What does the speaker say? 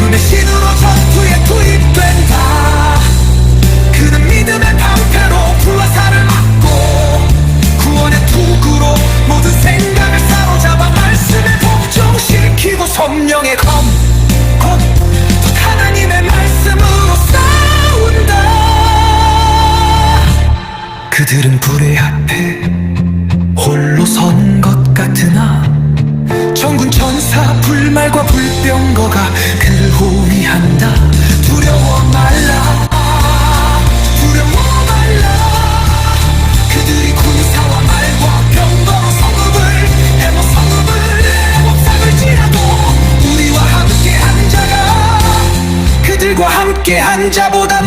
눈의 신으로 전투에 투입된다. 그는 믿음의 방패로 불화살을 맞고 구원의 투구로 모든 생각을 사로잡아 말씀에 복종시키고 성령의 검검 하나님의 말씀으로 싸운다. 그들은 불의 앞에 홀로 선 것 같으나 천군 천사 불말과 불병거가 함께 한자보다